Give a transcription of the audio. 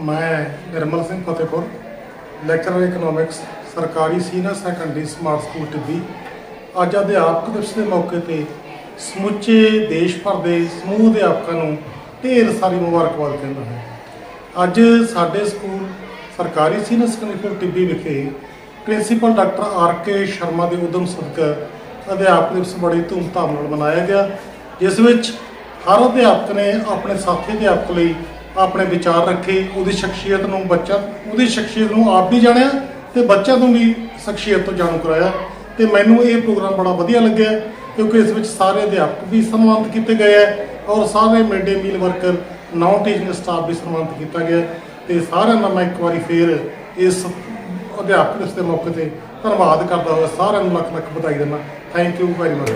ਮੈਂ Nirmal Singh Fatehpur lecturer economics ਸਰਕਾਰੀ senior secondary smart school Tibbi. ਅੱਜ ਅਧਿਆਪਕ ਦਿਵਸ ਦੇ ਮੌਕੇ ਤੇ ਸਮੁੱਚੇ ਦੇਸ਼ ਭਰ ਦੇ ਸਮੂਹ ਅਧਿਆਪਕਾਂ ਨੂੰ ਢੇਰ ਸਾਰੀ ਮੁਬਾਰਕਬਾਦ ਕਹਿੰਦਾ ਹਾਂ। ਅੱਜ ਸਾਡੇ ਸਕੂਲ ਸਰਕਾਰੀ ਸੀਨੀਅਰ ਸੈਕੰਡਰੀ ਸਕੂਲ ਟਿੱਬੀ ਵਿਖੇ principal doctor R K Sharma ਦੇ ਉਦਮ ਸਦਕਾ ਅਧਿਆਪਕ ਦਿਵਸ ਬੜੀ ਧੂਮਧਾਮ ਨਾਲ ਮਨਾਇਆ ਗਿਆ, ਜਿਸ ਵਿੱਚ ਹਰ ਅਧਿਆਪਕ ਨੇ ਆਪਣੇ ਸਾਥੀ ਅਧਿਆਪਕ ਲਈ ਆਪਣੇ ਵਿਚਾਰ ਰੱਖੇ, ਉਹਦੀ ਸ਼ਖਸੀਅਤ ਨੂੰ ਬੱਚਾ, ਉਹਦੀ ਸ਼ਖਸੀਅਤ ਨੂੰ ਆਪ ਵੀ ਜਾਣਿਆ ਤੇ ਬੱਚਿਆਂ ਨੂੰ ਵੀ ਸ਼ਖਸੀਅਤ ਤੋਂ ਜਾਣੂ ਕਰਾਇਆ। ਤੇ ਮੈਨੂੰ ਇਹ ਪ੍ਰੋਗਰਾਮ ਬੜਾ ਵਧੀਆ ਲੱਗਿਆ ਕਿਉਂਕਿ ਇਸ ਵਿੱਚ ਸਾਰੇ ਅਧਿਆਪਕ ਵੀ ਸਨਮਾਨਿਤ ਕੀਤੇ ਗਏ ਹੈ ਔਰ ਸਾਰੇ mid day meal worker non teaching staff ਵੀ ਸਨਮਾਨਿਤ ਕੀਤਾ ਗਿਆ ਤੇ ਸਾਰਿਆਂ ਦਾ ਮੈਂ ਇੱਕ ਵਾਰੀ ਫੇਰ ਇਸ ਅਧਿਆਪਕ ਦਿਵਸ ਦੇ ਮੌਕੇ ਤੇ ਧੰਨਵਾਦ ਕਰਦਾ ਹੋਇਆ ਸਾਰਿਆਂ ਨੂੰ ਲੱਖ ਲੱਖ ਵਧਾਈ ਦਿੰਦਾ। Thank you very much